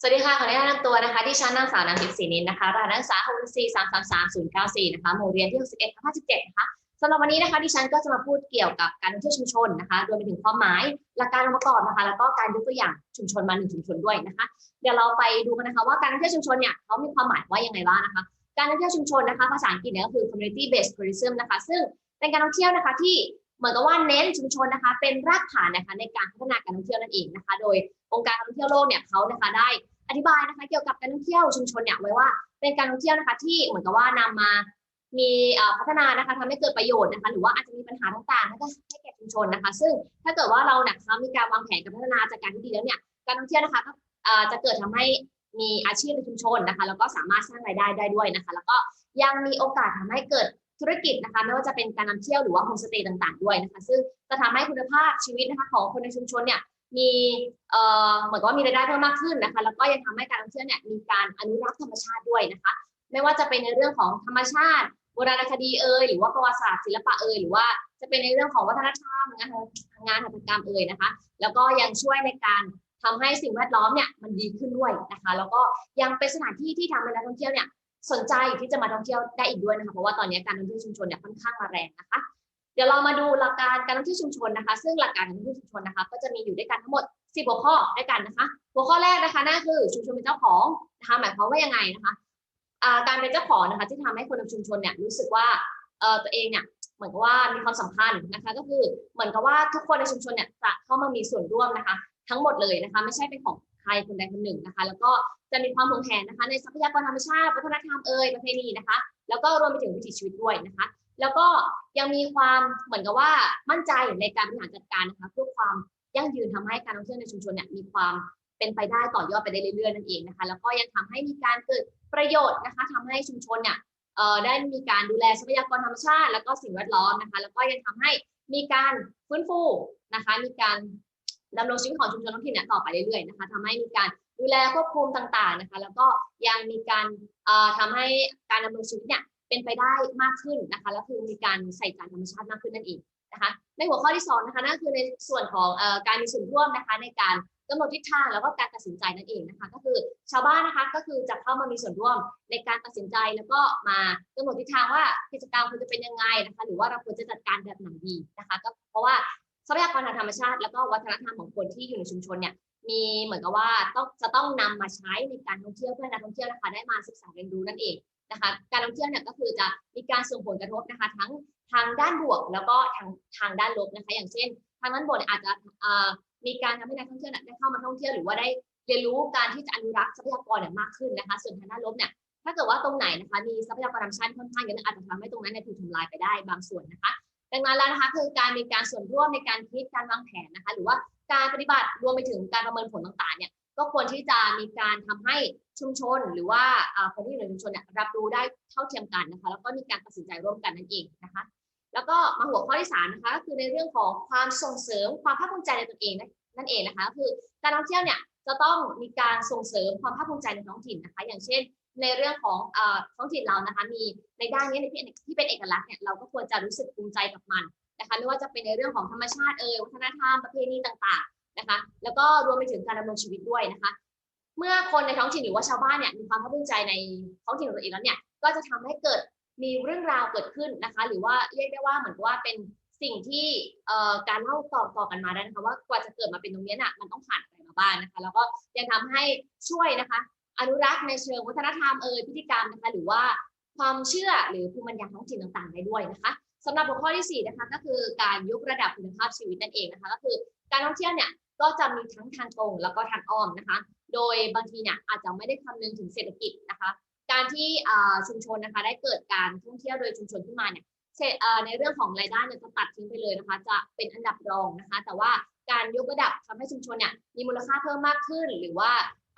สวัสดีค่ะ ขออนุญาตแนะนำตัวนะคะที่ชั้นนางสาวนันทิพย์ศรีนินนะคะรหัสนักศึกษา6 4 3 3 3 0 9 4นะคะหมู่เรียนที่61ทับ57นะคะสำหรับวันนี้นะคะดิฉันก็จะมาพูดเกี่ยวกับการท่องเที่ยวชุมชนนะคะโดยไปถึงความหมายหลักการองค์ประกอบนะคะ แล้วก็การยกตัวอย่างชุมชนมาหนึ่งชุมชนด้วยนะคะ เดี๋ยวเราไปดูกันนะคะว่าการท่องเที่ยวชุมชนเนี่ยเขามีความหมายว่ายังไงบ้างนะคะ การท่องเที่ยวชุมชนนะคะภาษาอังกฤษเนี่ยก็คือ community based tourism นะคะ ซึ่งเป็นการท่องเที่ยวนะคะที่ เหมือนกับว่าเน้นชุมชนนะคะ เป็นรากฐานนะคะในการพัฒนาการท่องเที่ยวนั่นเองนะคะ โดยองค์การการท่องเที่ยวโลกเนี่ยเขานะคะได้อธิบายนะคะ เกี่ยวกับการท่องเที่ยวชุมชนเนี่ยไว้ว่าเป็นการท่องเที่ยวนะคะ ที่เหมือนกับว่านำมามีพัฒนานะคะทำให้เกิดประโยชน์นะคะ หรือว่าอาจจะมีปัญหาต่างๆให้กับให้แก่ชุมชนนะคะ ซึ่งถ้าเกิดว่าเราเนี่ยมีการวางแผนการพัฒนาจากการที่ดีแล้วเนี่ยการท่องเที่ยวนะคะก็จะเกิดทำให้มีอาชีพในชุมชนนะคะ แล้วก็สามารถสร้างรายได้ได้ด้วยนะคะ แล้วก็ยังมีโอกาสทำให้เกิด ธุรกิจนะคะไม่ว่าจะเป็นการนำเที่ยวหรือว่าโฮมสเตย์ต่างๆด้วยนะคะซึ่งจะทำให้คุณภาพชีวิตนะคะของคนในชุมชนเนี่ยมีเอ่อเหมือนกับว่ามีรายได้เพิ่มมากขึ้นนะคะแล้วก็ยังทำให้การท่องเที่ยวเนี่ยมีการอนุรักษ์ธรรมชาติด้วยนะคะไม่ว่าจะเป็นในเรื่องของธรรมชาติโบราณคดีเอ่ยหรือว่าประวัติศาสตร์ศิลปะเอ่ยหรือว่าจะเป็นในเรื่องของวัฒนธรรมงานงานหัตถกรรมเอ่ยนะคะ แล้วก็ยังช่วยในการทำให้สิ่งแวดล้อมเนี่ยมันดีขึ้นด้วยนะคะ แล้วก็ยังเป็นสถานที่ที่ทำให้นักท่องเที่ยวเนี่ย สนใจที่จะมาท่องเที่ยวได้อีกด้วยนะคะเพราะว่าตอนนี้การท่องเที่ยวชุมชนเนี่ยค่อนข้างมาแรงนะคะ เดี๋ยวเรามาดูหลักการการท่องเที่ยวชุมชนนะคะ ซึ่งหลักการการท่องเที่ยวชุมชนนะคะ ก็จะมีอยู่ด้วยกันทั้งหมด 10 หัวข้อด้วยกันนะคะ หัวข้อแรกนะคะนั่นคือชุมชนเป็นเจ้าของนะคะหมายความว่ายังไงนะคะการเป็นเจ้าของนะคะที่ทำให้คนในชุมชนเนี่ยรู้สึกว่าตัวเองเนี่ยเหมือนกับว่ามีความสำคัญนะคะก็คือเหมือนกับว่าทุกคนในชุมชนเนี่ยจะเข้ามามีส่วนร่วมนะคะ ทั้งหมดเลยนะคะ ไม่ใช่เป็นของ ใครคนใดคนหนึ่งนะคะ แล้วก็จะมีความหวงแหนนะคะ ในทรัพยากรธรรมชาติวัฒนธรรมเอ่ยประเพณีนะคะ แล้วก็รวมไปถึงวิถีชีวิตด้วยนะคะ แล้วก็ยังมีความเหมือนกับว่ามั่นใจในการบริหารจัดการนะคะเพื่อความยั่งยืนทำให้การท่องเที่ยวในชุมชนเนี่ยมีความเป็นไปได้ต่อยอดไปได้เรื่อยๆนั่นเองนะคะ แล้วก็ยังทำให้มีการเกิดประโยชน์นะคะทำให้ชุมชนเนี่ยได้มีการดูแลทรัพยากรธรรมชาติ แล้วก็สิ่งแวดล้อมนะคะ แล้วก็ยังทำให้มีการฟื้นฟูนะคะ มีการ ดำรงชีวิตของชุมชนท้องถิ่นเนี่ยต่อไปเรื่อยๆนะคะทำให้มีการดูแลควบคุมต่างๆนะคะ แล้วก็ยังมีการเอ่อทำให้การดำรงชีวิตเนี่ยเป็นไปได้มากขึ้นนะคะแล้วคือมีการใส่ใจธรรมชาติมากขึ้นนั่นเองนะคะในหัวข้อที่สองนะคะนั่นคือในส่วนของอการมีส่วนร่วมนะคะในการกำหนดทิศทางแล้วก็การตัดสินใจนั่นเองนะคะก็คือชาวบ้านนะคะก็คือจะเข้ามามีส่วนร่วมในการตัดสินใจแล้วก็มากำหนดทิศทางว่ากิจกรรมควรจะเป็นยังไงนะคะหรือว่าเราควรจะจัดการแบบไหนดีนะคะก็เพราะว่า ทรัพยากรทางธรรมชาติ แล้วก็วัฒนธรรมของคนที่อยู่ในชุมชนเนี่ยมีเหมือนกับว่าต้องจะต้องนำมาใช้ในการท่องเที่ยวเพื่อนักท่องเที่ยวนะคะได้มาศึกษาเรียนรู้นั่นเองนะคะการท่องเที่ยวเนี่ยก็คือจะมีการส่งผลกระทบนะคะทั้งทางด้านบวกแล้วก็ทางทางด้านลบนะคะอย่างเช่น ทางด้านบวกอาจจะมีการทำให้นักท่องเที่ยวได้เข้ามาท่องเที่ยวหรือว่าได้เรียนรู้การที่จะอนุรักษ์ทรัพยากรเนี่ยมากขึ้นนะคะ ส่วนทางด้านลบเนี่ยถ้าเกิดว่าตรงไหนนะคะมีทรัพยากรธรรมชาติค่อนข้างเยอะอาจจะทำให้ตรงนั้นถูกทำลายไปได้บางส่วนนะคะ ดังนั้นแล้วนะคะคือการมีการส่วนร่วมในการคิดการวางแผนนะคะหรือว่าการปฏิบัติรวมไปถึงการประเมินผลต่างๆเนี่ยก็ควรที่จะมีการทำให้ชุมชน หรือว่าคนที่อยู่ในชุมชนเนี่ยรับรู้ได้เท่าเทียมกันนะคะแล้วก็มีการตัดสินใจร่วมกันนั่นเองนะคะแล้วก็มาหัวข้อที่สามนะคะก็คือในเรื่องของความส่งเสริมความภาคภูมิใจในตนเองนั่นเองนะคะคือการท่องเที่ยวเนี่ยจะต้องมีการส่งเสริมความภาคภูมิใจในท้องถิ่นนะคะ อย่างเช่น ในเรื่องของท้องถิ่นเรานะคะมีในด้านนี้ในที่ที่เป็นเอกลักษณ์เนี่ยเราก็ควรจะรู้สึกภูมิใจกับมันนะคะไม่ว่าจะเป็นในเรื่องของธรรมชาติเอ่ยวัฒนธรรมประเพณีต่างๆนะคะ แล้วก็รวมไปถึงการดำรงชีวิตด้วยนะคะ เมื่อคนในท้องถิ่นหรือว่าชาวบ้านเนี่ยมีความภาคภูมิใจในท้องถิ่นของตัวเองแล้วเนี่ยก็จะทำให้เกิดมีเรื่องราวเกิดขึ้นนะคะ หรือว่าเรียกได้ว่าเหมือนกับว่าเป็นสิ่งที่การเล่าต่อต่อกันมาได้นะคะว่ากว่าจะเกิดมาเป็นตรงนี้น่ะมันต้องผ่านอะไรมาบ้างนะคะ แล้วก็ยังทำให้ช่วยนะคะ อนุรักษ์ในเชิงวัฒนธรรมเอ่ยพิธีกรรมนะคะหรือว่าความเชื่อหรือภูมิปัญญาท้องถิ่นต่างๆ ได้ด้วยนะคะสำหรับหัวข้อที่4นะคะก็คือการยกระดับคุณภาพชีวิตนั่นเองนะคะก็คือการท่องเที่ยวเนี่ยก็จะมีทั้งทางตรงแล้วก็ทางอ้อมนะคะ โดยบางทีเนี่ยอาจจะไม่ได้คำนึงถึงเศรษฐกิจนะคะ การที่ชุมชนนะคะได้เกิดการท่องเที่ยวโดยชุมชนขึ้นมาเนี่ยในเรื่องของรายได้เนี่ยจะตัดทิ้งไปเลยนะคะ จะเป็นอันดับรองนะคะ แต่ว่าการยกระดับทำให้ชุมชนเนี่ยมีมูลค่าเพิ่มมากขึ้น หรือว่า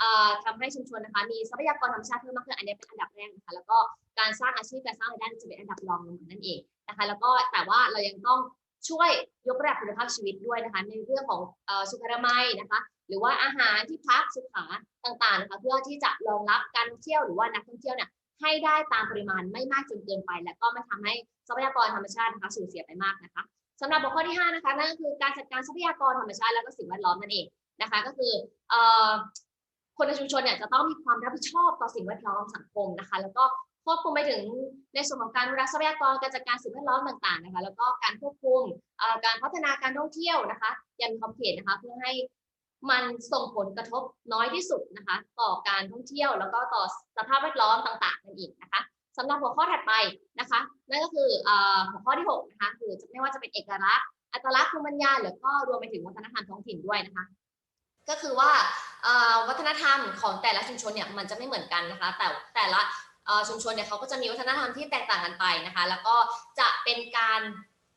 อ่าทำให้ชุมชนนะคะมีทรัพยากรธรรมชาติเพิ่มมากขึ้นอันนี้เป็นอันดับแรกนะคะแล้วก็การสร้างอาชีพการสร้างรายได้จะเป็นอันดับรองลงมานั่นเองนะคะแล้วก็แต่ว่าเรายังต้องช่วยยกระดับคุณภาพชีวิตด้วยนะคะในเรื่องของอสุขอนามัยนะคะ หรือว่าอาหารที่พักสุขาต่างๆนะคะเพื่อที่จะรองรับการเที่ยวหรือว่านักท่องเที่ยวเนี่ยให้ได้ตามปริมาณไม่มากจนเกินไป และก็ไม่ทำให้ทรัพยากรธรรมชาตินะคะสูญเสียไปมากนะคะสำหรับหัวข้อที่ 5 นะคะนั่นก็คือการจัดการทรัพยากรธรรมชาติและก็สิ่งแวดล้อมนั่นเองนะคะ ก็คืออ คนในชุมชนเนี่ยจะต้องมีความรับผิดชอบต่อสิ่งแวดล้อมสังคมนะคะ แล้วก็ควบคุมไปถึงในส่วนของการรักษ์ทรัพยากรการจัดการสิ่งแวดล้อมต่างๆนะคะแล้วก็การควบคุมการพัฒนาการท่องเที่ยวนะคะอย่างมีขอบเขตนะคะเพื่อให้มันส่งผลกระทบน้อยที่สุดนะคะ ต่อการท่องเที่ยวแล้วก็ต่อสภาพแวดล้อมต่างๆนั่นเองนะคะสำหรับหัวข้อถัดไปนะคะ นั่นก็คือหัวข้อที่หกนะคะคือไม่ว่าจะเป็นเอกลักษณ์อัตลักษณ์ภูมิปัญญาแล้วก็รวมไปถึงวัฒนธรรมท้องถิ่นด้วยนะคะ ก็คือว่าวัฒนธรรมของแต่ละชุมชนเนี่ยมันจะไม่เหมือนกันนะคะ แต่แต่ละชุมชนเนี่ยเขาก็จะมีวัฒนธรรมที่แตกต่างกันไปนะคะ แล้วก็จะเป็นการ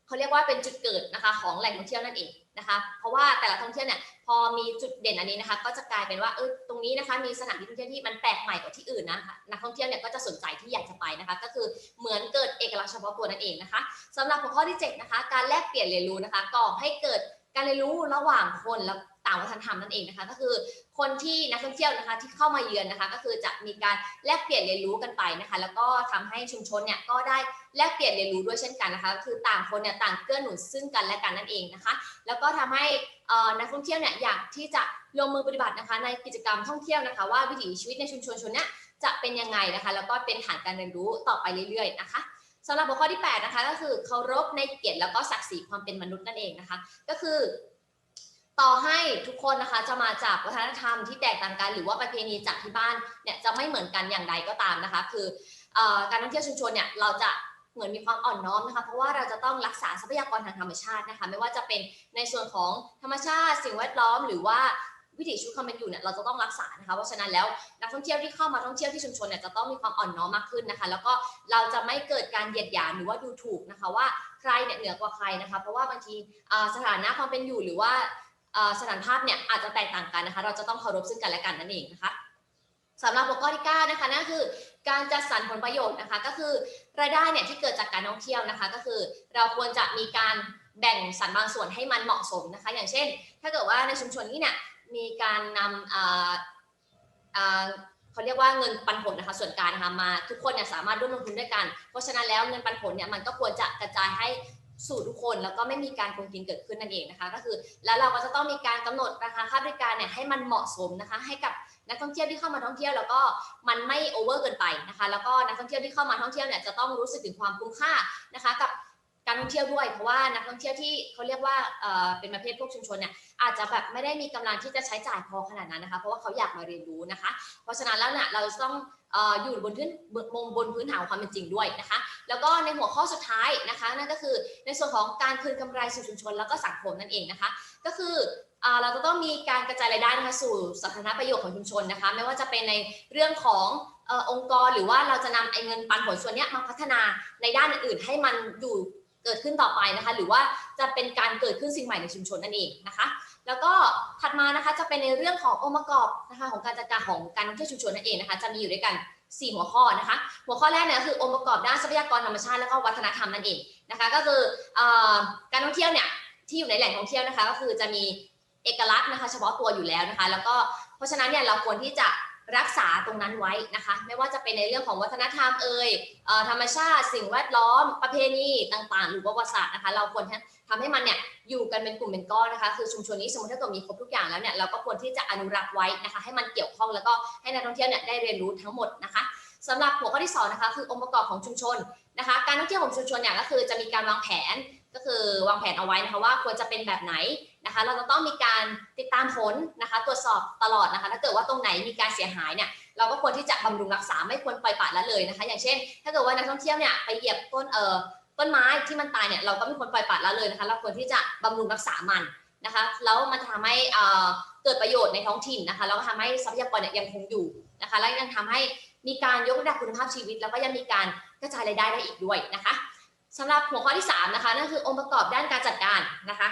เขาเรียกว่าเป็นจุดเกิดนะคะของแหล่งท่องเที่ยวนั่นเองนะคะ เพราะว่าแต่ละท่องเที่ยวเนี่ยพอมีจุดเด่นอันนี้นะคะ ก็จะกลายเป็นว่าเออตรงนี้นะคะมีสถานที่ท่องเที่ยวที่มันแปลกใหม่กว่าที่อื่นนะคะนักท่องเที่ยวเนี่ยก็จะสนใจที่อยากจะไปนะคะ ก็คือเหมือนเกิดเอกลักษณ์เฉพาะตัวนั่นเองนะคะสำหรับหัวข้อที่7นะคะการแลกเปลี่ยนเรียนรู้นะคะก่อให้เกิดการเรียนรู้ระหว่างคนและ ต่างวัฒนธรรมนั่นเองนะคะ ก็คือคนที่นักท่องเที่ยวนะคะที่เข้ามาเยือนนะคะ ก็คือจะมีการแลกเปลี่ยนเรียนรู้กันไปนะคะ แล้วก็ทำให้ชุมชนเนี่ยก็ได้แลกเปลี่ยนเรียนรู้ด้วยเช่นกันนะคะก็คือต่างคนเนี่ยต่างเกื้อหนุนซึ่งกันและกันนั่นเองนะคะ แล้วก็ทำให้นักท่องเที่ยวเนี่ยอยากที่จะลงมือปฏิบัตินะคะ ในกิจกรรมท่องเที่ยวนะคะ ว่าวิถีชีวิตในชุมชนชนเนี้ยจะเป็นยังไงนะคะ แล้วก็เป็นฐานการเรียนรู้ต่อไปเรื่อยๆนะคะสำหรับหัวข้อที่ 8 นะคะ ก็คือเคารพในเกียรติแล้วก็ศักดิ์ศรีความเป็นมนุษย์นั่นเองนะคะ ก็คือ ต่อให้ทุกคนนะคะจะมาจากวัฒนธรรมที่แตกต่างกัน หรือว่าประเพณีจากที่บ้านเนี่ยจะไม่เหมือนกันอย่างใดก็ตามนะคะ คือการท่องเที่ยวชุมชนเนี่ยเราจะเหมือนมีความอ่อนน้อมนะคะ เพราะว่าเราจะต้องรักษาทรัพยากรทางธรรมชาตินะคะ ไม่ว่าจะเป็นในส่วนของธรรมชาติสิ่งแวดล้อมหรือว่าวิถีชีวิตความเป็นอยู่เนี่ยเราจะต้องรักษานะคะ เพราะฉะนั้นแล้วนักท่องเที่ยวที่เข้ามาท่องเที่ยวที่ชุมชนเนี่ยจะต้องมีความอ่อนน้อมมากขึ้นนะคะ แล้วก็เราจะไม่เกิดการเหยียดหยามหรือว่าดูถูกนะคะว่าใครเนี่ยเหนือกว่าใครนะคะ เพราะว่าบางทีสถานะความเป็นอยู่หรือว่า สถานภาพเนี่ยอาจจะแตกต่างกันนะคะ เราจะต้องเคารพซึ่งกันและกันนั่นเองนะคะสำหรับหัวข้อที่9นะคะนั่นคือการจัดสรรผลประโยชน์นะคะ ก็คือรายได้เนี่ยที่เกิดจากการท่องเที่ยวนะคะ ก็คือเราควรจะมีการแบ่งสรรบางส่วนให้มันเหมาะสมนะคะ อย่างเช่น ถ้าเกิดว่าในชุมชนนี้เนี่ยมีการนำเขาเรียกว่าเงินปันผลนะคะส่วนกลางนะคะมา ทุกคนเนี่ยสามารถร่วมลงทุนด้วยกัน เพราะฉะนั้นแล้วเงินปันผลเนี่ยมันก็ควรจะกระจายให้ สู่ทุกคน แล้วก็ไม่มีการโกงกินเกิดขึ้นนั่นเองนะคะก็คือ แล้วเราก็จะต้องมีการกำหนดราคาค่าบริการเนี่ยให้มันเหมาะสมนะคะให้กับนักท่องเที่ยวที่เข้ามาท่องเที่ยวแล้วก็มันไม่โอเวอร์เกินไปนะคะแล้วก็นักท่องเที่ยวที่เข้ามาท่องเที่ยวเนี่ยจะต้องรู้สึกถึงความคุ้มค่านะคะกับการท่องเที่ยวด้วยเพราะว่านักท่องเที่ยวที่เขาเรียกว่าเอ่อเป็นประเภทพวกชุมชนเนี่ยอาจจะแบบไม่ได้มีกำลังที่จะใช้จ่ายพอขนาดนั้นนะคะ เพราะว่าเขาอยากมาเรียนรู้นะคะ เพราะฉะนั้นแล้วเนี่ยเราต้อง อยู่บนพื้นบนบนพื้นฐานความเป็นจริงด้วยนะคะ แล้วก็ในหัวข้อสุดท้ายนะคะ นั่นก็คือในส่วนของการคืนกำไรสู่ชุมชนแล้วก็สังคมนั่นเองนะคะ ก็คือเราจะต้องมีการกระจายรายได้นะคะสู่สาธารณประโยชน์ของชุมชนนะคะ ไม่ว่าจะเป็นในเรื่องขององค์กรหรือว่าเราจะนำไอ้เงินปันผลส่วนนี้มาพัฒนาในด้านอื่นๆให้มันอยู่ เกิดขึ้นต่อไปนะคะ หรือว่าจะเป็นการเกิดขึ้นสิ่งใหม่ในชุมชนนั่นเองนะคะ แล้วก็ถัดมานะคะจะเป็นในเรื่องขององค์ประกอบนะคะของการจัดการของการท่องเที่ยวชุมชนนั่นเองนะคะ จะมีอยู่ด้วยกัน 4 หัวข้อนะคะ หัวข้อแรกเนี่ยคือองค์ประกอบด้านทรัพยากรธรรมชาติและก็วัฒนธรรมนั่นเองนะคะ ก็คือการท่องเที่ยวเนี่ยที่อยู่ในแหล่งท่องเที่ยวนะคะ ก็คือจะมีเอกลักษณ์นะคะ เฉพาะตัวอยู่แล้วนะคะ แล้วก็เพราะฉะนั้นเนี่ยเราควรที่จะ รักษาตรงนั้นไว้นะคะ ไม่ว่าจะเป็นในเรื่องของวัฒนธรรมเอ่ยธรรมชาติ สิ่งแวดล้อมประเพณีต่างๆ หรือว่าประวัติศาสตร์นะคะ เราควรทำให้มันเนี่ยอยู่กันเป็นกลุ่มเป็นก้อนนะคะ คือชุมชนนี้สมมติถ้าเกิดมีครบทุกอย่างแล้วเนี่ยเราก็ควรที่จะอนุรักษ์ไว้นะคะ ให้มันเกี่ยวข้องแล้วก็ให้นักท่องเที่ยวเนี่ยได้เรียนรู้ทั้งหมดนะคะสำหรับหัวข้อที่สองนะคะคือองค์ประกอบของชุมชนนะคะ การท่องเที่ยวของชุมชนเนี่ยก็คือจะมีการวางแผนก็คือวางแผนเอาไว้นะคะว่าควรจะเป็นแบบไหน นะคะ เราจะต้องมีการติดตามผลนะคะ ตรวจสอบตลอดนะคะ ถ้าเกิดว่าตรงไหนมีการเสียหายเนี่ย เราก็ควรที่จะบำรุงรักษาไม่ควรปล่อยปละละเลยนะคะ อย่างเช่น ถ้าเกิดว่านักท่องเที่ยวเนี่ยไปเหยียบต้นเอ่อต้นไม้ที่มันตายเนี่ย เราก็ไม่ควรปล่อยปละละเลยนะคะ เราควรที่จะบำรุงรักษามันนะคะ แล้วมันจะทำให้เอ่อเกิดประโยชน์ในท้องถิ่นนะคะ แล้วก็ทำให้ทรัพยากรเนี่ยยังคงอยู่นะคะ และยังทำให้มีการยกระดับคุณภาพชีวิต แล้วก็ยังมีการกระจายรายได้ได้อีกด้วยนะคะสำหรับหัวข้อที่ 3 นะคะนั่นคือองค์ประกอบด้านการจัดการนะคะ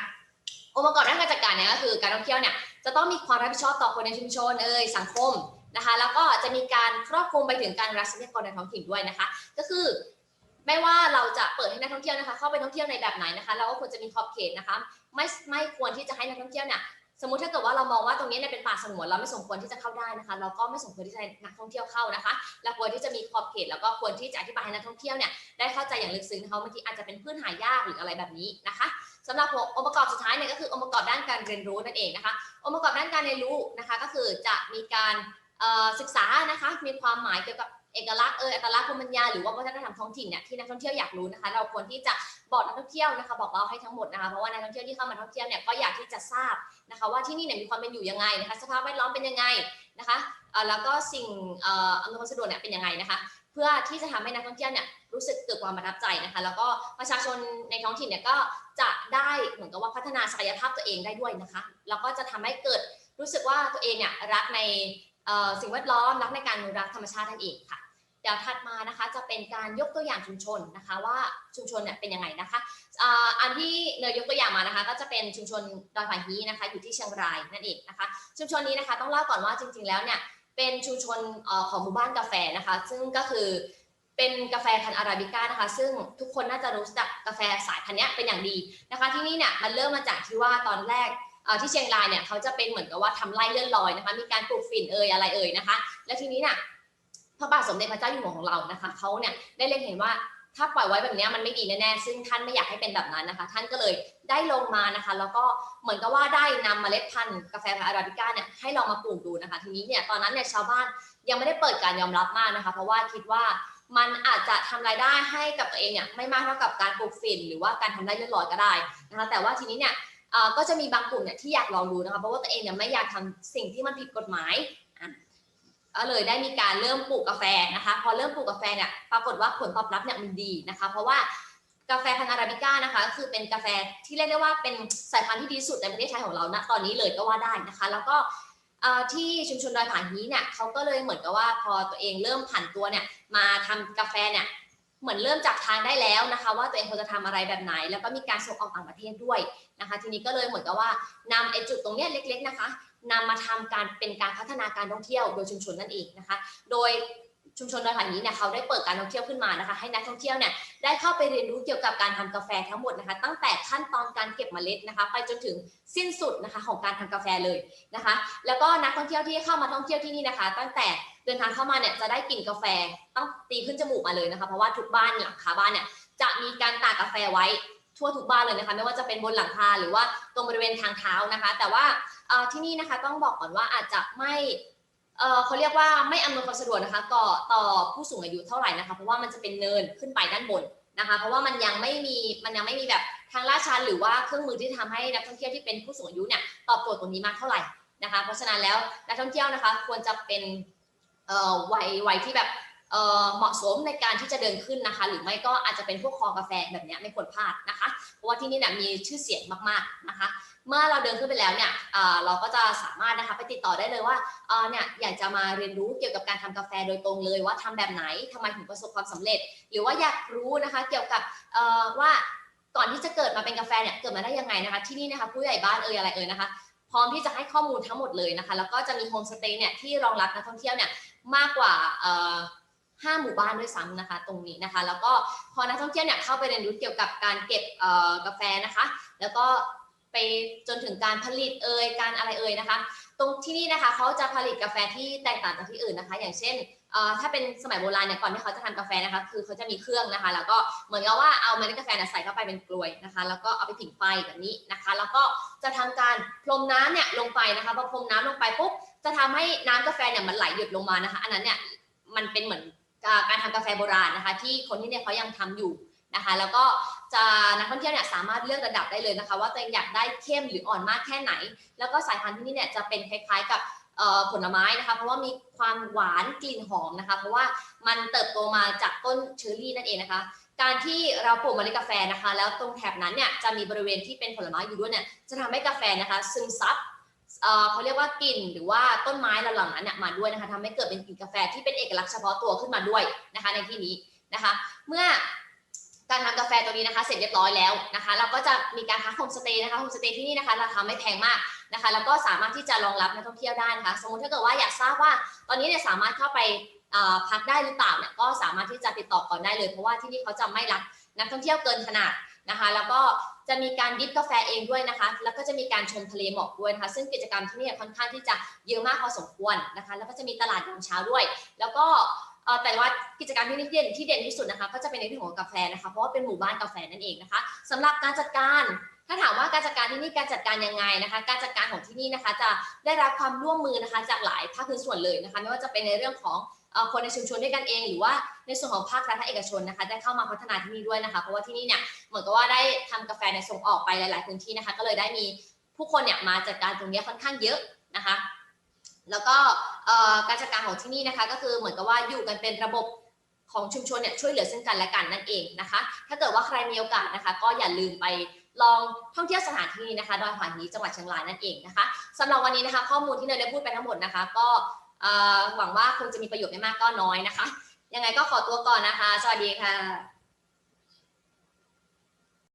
องค์ประกอบด้านการจัดการเนี่ยก็คือการท่องเที่ยวเนี่ยจะต้องมีความรับผิดชอบต่อคนในชุมชนเอ่ยสังคมนะคะแล้วก็จะมีการครอบคลุมไปถึงการรักทรัพยากรในท้องถิ่นด้วยนะคะ ก็คือไม่ว่าเราจะเปิดให้นักท่องเที่ยวนะคะ เข้าไปท่องเที่ยวในแบบไหนนะคะ เราก็ควรจะมีขอบเขตนะคะ ไม่ไม่ควรที่จะให้นักท่องเที่ยวเนี่ย สมมติถ้าเกิดว่าเรามองว่าตรงนี้เนี่ยเป็นป่าสงวนเราไม่สมควรที่จะเข้าได้นะคะ เราก็ไม่สมควรที่จะให้นักท่องเที่ยวเข้านะคะเราควรที่จะมีขอบเขตแล้วก็ควรที่จะอธิบายให้นักท่องเที่ยวเนี่ยได้เข้าใจอย่างลึกซึ้งนะคะบางทีอาจจะเป็นพืชหายากหรืออะไรแบบนี้นะคะสำหรับองค์ประกอบสุดท้ายเนี่ยก็คือองค์ประกอบด้านการเรียนรู้นั่นเองนะคะองค์ประกอบด้านการเรียนรู้นะคะ ก็คือจะมีการศึกษานะคะมีความหมายเกี่ยวกับ เอกลักษณ์เอออัตลักษณ์ภูมิปัญญาหรือว่าวัฒนธรรมท้องถิ่นเนี่ยที่นักท่องเที่ยวอยากรู้นะคะ เราควรที่จะบอกนักท่องเที่ยวนะคะบอกเราให้ทั้งหมดนะคะเพราะว่านักท่องเที่ยวที่เข้ามาท่องเที่ยวเนี่ยก็อยากที่จะทราบนะคะ ว่าที่นี่เนี่ยมีความเป็นอยู่ยังไงนะคะสภาพแวดล้อมเป็นยังไงนะคะเออแล้วก็สิ่งเอ่ออำนวยความสะดวกเนี่ยเป็นยังไงนะคะ เพื่อที่จะทำให้นักท่องเที่ยวเนี่ยรู้สึกเกิดความประทับใจนะคะ แล้วก็ประชาชนในท้องถิ่นเนี่ยก็จะได้เหมือนกับว่าพัฒนาศักยภาพตัวเองได้ด้วยนะคะ แล้วก็จะทำให้เกิดรู้สึกว่าตัวเองเนี่ยรักในสิ่งแวดล้อมรักในการรักธรรมชาตินั่นเองค่ะ เดี๋ยวถัดมานะคะจะเป็นการยกตัวอย่างชุมชนนะคะว่าชุมชนเนี่ยเป็นยังไงนะคะอันที่เนยยกตัวอย่างมานะคะ ก็จะเป็นชุมชนดอยผาฮีนะคะอยู่ที่เชียงรายนั่นเองนะคะ ชุมชนนี้นะคะต้องเล่าก่อนว่าจริง ๆ แล้วเนี่ยเป็นชุมชนของหมู่บ้านกาแฟนะคะ ซึ่งก็คือเป็นกาแฟพันธุ์อาราบิก้านะคะ ซึ่งทุกคนน่าจะรู้จักกาแฟสายพันธุ์นี้เป็นอย่างดีนะคะ ที่นี่เนี่ยมันเริ่มมาจากที่ว่าตอนแรกที่เชียงรายเนี่ยเขาจะเป็นเหมือนกับว่าทำไร่เลื่อนลอยนะคะ มีการปลูกฝิ่นเอ่ยอะไรเอ่ยนะคะ แล้วทีนี้เนี่ย ระบาทสมเด็จพระเจ้าอยู่หัวของเรานะคะเขาเนี่ยได้เล็งเห็นว่าถ้าปล่อยไว้แบบนี้มันไม่ดีแน่ๆ ซึ่งท่านไม่อยากให้เป็นแบบนั้นนะคะ ท่านก็เลยได้ลงมานะคะ แล้วก็เหมือนกับว่าได้นำเมล็ดพันธุ์กาแฟอาราบิก้าเนี่ยให้ลองมาปลูกดูนะคะ ทีนี้เนี่ยตอนนั้นเนี่ยชาวบ้านยังไม่ได้เปิดการยอมรับมากนะคะ เพราะว่าคิดว่ามันอาจจะทำรายได้ให้กับตัวเองเนี่ยไม่มากเท่ากับการปลูกฝิ่นหรือว่าการทำไร่เลื่อนลอยก็ได้นะคะ แต่ว่าทีนี้เนี่ยก็จะมีบางกลุ่มเนี่ยที่อยากลองดูนะคะ เพราะว่าตัวเองเนี่ยไม่อยากทำสิ่งที่มันผิดกฎหมาย ก็เลยได้มีการเริ่มปลูกกาแฟนะคะ พอเริ่มปลูกกาแฟเนี่ยปรากฏว่าผลตอบรับเนี่ยมันดีนะคะ เพราะว่ากาแฟพันธุ์อาราบิก้านะคะก็คือเป็นกาแฟที่เรียกได้ว่าเป็นสายพันธุ์ที่ดีสุดในประเทศไทยของเราณตอนนี้เลยก็ว่าได้นะคะ แล้วก็ที่ชุมชนดอยผาฮีเนี่ยเขาก็เลยเหมือนกับว่าพอตัวเองเริ่มผันตัวเนี่ยมาทำกาแฟเนี่ยเหมือนเริ่มจับทางได้แล้วนะคะ ว่าตัวเองควรจะทำอะไรแบบไหน แล้วก็มีการส่งออกต่างประเทศด้วยนะคะ ทีนี้ก็เลยเหมือนกับว่านำไอ้จุดตรงเนี้ยเล็ก ๆนะคะ นำมาทำการเป็นการพัฒนาการท่องเที่ยวโดยชุมชนนั่นเองนะคะ โดยชุมชนดอยผาฮีเนี่ยเขาได้เปิดการท่องเที่ยวขึ้นมานะคะ ให้นักท่องเที่ยวเนี่ยได้เข้าไปเรียนรู้เกี่ยวกับการทำกาแฟทั้งหมดนะคะ ตั้งแต่ขั้นตอนการเก็บเมล็ดนะคะ ไปจนถึงสิ้นสุดนะคะของการทำกาแฟเลยนะคะ แล้วก็นักท่องเที่ยวที่เข้ามาท่องเที่ยวที่นี่นะคะ ตั้งแต่เดินทางเข้ามาเนี่ยจะได้กลิ่นกาแฟต้องตีขึ้นจมูกมาเลยนะคะ เพราะว่าทุกบ้านหลังคาบ้านเนี่ยจะมีการตากกาแฟไว้ ทั่วทุกบ้านเลยนะคะไม่ว่าจะเป็นบนหลังคาหรือว่าตรงบริเวณทางเท้านะคะ แต่ว่าที่นี่นะคะต้องบอกก่อนว่าอาจจะไม่เขาเรียกว่าไม่อำนวยความสะดวกนะคะต่อต่อผู้สูงอายุเท่าไหร่นะคะเพราะว่ามันจะเป็นเนินขึ้นไปด้านบนนะคะเพราะว่ามันยังไม่มีมันยังไม่มีแบบทางลาดชันหรือว่าเครื่องมือที่ทำให้นักท่องเที่ยวที่เป็นผู้สูงอายุเนี่ยตอบโจทย์ตรงนี้มากเท่าไหร่นะคะ เพราะฉะนั้นแล้วนักท่องเที่ยวนะคะควรจะเป็นวัยวัยที่แบบ เหมาะสมในการที่จะเดินขึ้นนะคะ หรือไม่ก็อาจจะเป็นพวกคอกาแฟแบบนี้ไม่ควรพลาดนะคะ เพราะว่าที่นี่เนี่ยมีชื่อเสียงมากๆนะคะ เมื่อเราเดินขึ้นไปแล้วเนี่ยเราก็จะสามารถนะคะไปติดต่อได้เลยว่าเนี่ยอยากจะมาเรียนรู้เกี่ยวกับการทำกาแฟโดยตรงเลยว่าทำแบบไหนทำไมถึงประสบความสำเร็จ หรือว่าอยากรู้นะคะเกี่ยวกับว่าก่อนที่จะเกิดมาเป็นกาแฟเนี่ยเกิดมาได้ยังไงนะคะ ที่นี่นะคะผู้ใหญ่บ้านเอ่ยอะไรเอ่ยนะคะ พร้อมที่จะให้ข้อมูลทั้งหมดเลยนะคะ แล้วก็จะมีโฮมสเตย์เนี่ยที่รองรับนักท่องเที่ยวเนี่ยมากกว่า ห้าหมู่บ้านด้วยซ้ำนะคะ ตรงนี้นะคะ แล้วก็พอนักท่องเที่ยวเนี่ยเข้าไปเรียนรู้เกี่ยวกับการเก็บกาแฟนะคะ แล้วก็ไปจนถึงการผลิตเอ่ยการอะไรเอ่ยนะคะ ตรงที่นี่นะคะเขาจะผลิตกาแฟที่แตกต่างจากที่อื่นนะคะ อย่างเช่นถ้าเป็นสมัยโบราณเนี่ยก่อนที่เขาจะทำกาแฟนะคะ คือเขาจะมีเครื่องนะคะ แล้วก็เหมือนกับว่าเอาเมล็ดกาแฟเนี่ยใส่เข้าไปเป็นกลวยนะคะ แล้วก็เอาไปผิงไฟแบบนี้นะคะ แล้วก็จะทำการพรมน้ำเนี่ยลงไปนะคะพอพรมน้ำลงไปปุ๊บจะทำให้น้ำกาแฟเนี่ยมันไหลหยดลงมานะคะ อันนั้นเนี่ยมันเป็นเหมือน การทำกาแฟโบราณนะคะ ที่คนที่เนี่ยเขายังทำอยู่นะคะ แล้วก็จะนักท่องเที่ยวเนี่ยสามารถเลือกระดับได้เลยนะคะ ว่าตัวเองอยากได้เข้มหรืออ่อนมากแค่ไหน แล้วก็สายพันธุ์ที่นี่เนี่ยจะเป็นคล้าย ๆ กับผลไม้นะคะ เพราะว่ามีความหวานกลิ่นหอมนะคะ เพราะว่ามันเติบโตมาจากต้นเชอร์รี่นั่นเองนะคะ การที่เราปลูกเมล็ดกาแฟนะคะ แล้วตรงแถบนั้นเนี่ยจะมีบริเวณที่เป็นผลไม้อยู่ด้วยเนี่ยจะทำให้กาแฟนะคะ ซึมซับ เขาเรียกว่ากลิ่นหรือว่าต้นไม้เหล่านั้นมาด้วยนะคะทำให้เกิดเป็นกลิ่นกาแฟที่เป็นเอกลักษณ์เฉพาะตัวขึ้นมาด้วยนะคะในที่นี้นะคะ เมื่อการทำกาแฟตัวนี้นะคะเสร็จเรียบร้อยแล้วนะคะ เราก็จะมีการพักโฮมสเตย์นะคะโฮมสเตย์ที่นี่นะคะราคาไม่แพงมากนะคะ แล้วก็สามารถที่จะรองรับนักท่องเที่ยวได้นะคะสมมติถ้าเกิดว่าอยากทราบว่าตอนนี้เนี่ยสามารถเข้าไปพักได้หรือเปล่าเนี่ยก็สามารถที่จะติดต่อก่อนได้เลย เพราะว่าที่นี่เขาจะไม่รับนักท่องเที่ยวเกินขนาด นะคะ แล้วก็จะมีการดิฟกาแฟเองด้วยนะคะ แล้วก็จะมีการชมทะเลหมอกด้วยนะคะ ซึ่งกิจกรรมที่นี่ค่อนข้างที่จะเยอะมากพอสมควรนะคะ แล้วก็จะมีตลาดยามเช้าด้วย แล้วก็แต่ว่ากิจกรรมที่นี่เด่นที่เด่นที่สุดนะคะ ก็จะเป็นในเรื่องของกาแฟนะคะ เพราะว่าเป็นหมู่บ้านกาแฟนั่นเองนะคะสำหรับการจัดการถ้าถามว่าการจัดการที่นี่การจัดการยังไงนะคะ การจัดการของที่นี่นะคะจะได้รับความร่วมมือนะคะจากหลายภาคส่วนเลยนะคะ ไม่ว่าจะเป็นในเรื่องของ คนในชุมชนด้วยกันเอง หรือว่าในส่วนของภาครัฐและเอกชนนะคะได้เข้ามาพัฒนาที่นี่ด้วยนะคะ เพราะว่าที่นี่เนี่ยเหมือนกับว่าได้ทำกาแฟในส่งออกไปหลาย ๆ พื้นที่นะคะ ก็เลยได้มีผู้คนเนี่ยมาจัดการตรงนี้ค่อนข้างเยอะนะคะ แล้วก็การจัดการของที่นี่นะคะก็คือเหมือนกับว่าอยู่กันเป็นระบบของชุมชนเนี่ยช่วยเหลือซึ่งกันและกันนั่นเองนะคะ ถ้าเกิดว่าใครมีโอกาสนะคะ ก็อย่าลืมไปลองท่องเที่ยวสถานที่นี้นะคะดอยหอยฮีจังหวัดเชียงรายนั่นเองนะคะสำหรับวันนี้นะคะ ข้อมูลที่เนยได้พูดไปทั้งหมดนะคะ ก็ หวังว่าคงจะมีประโยชน์ไม่มากก็น้อยนะคะ ยังไงก็ขอตัวก่อนนะคะ สวัสดีค่ะ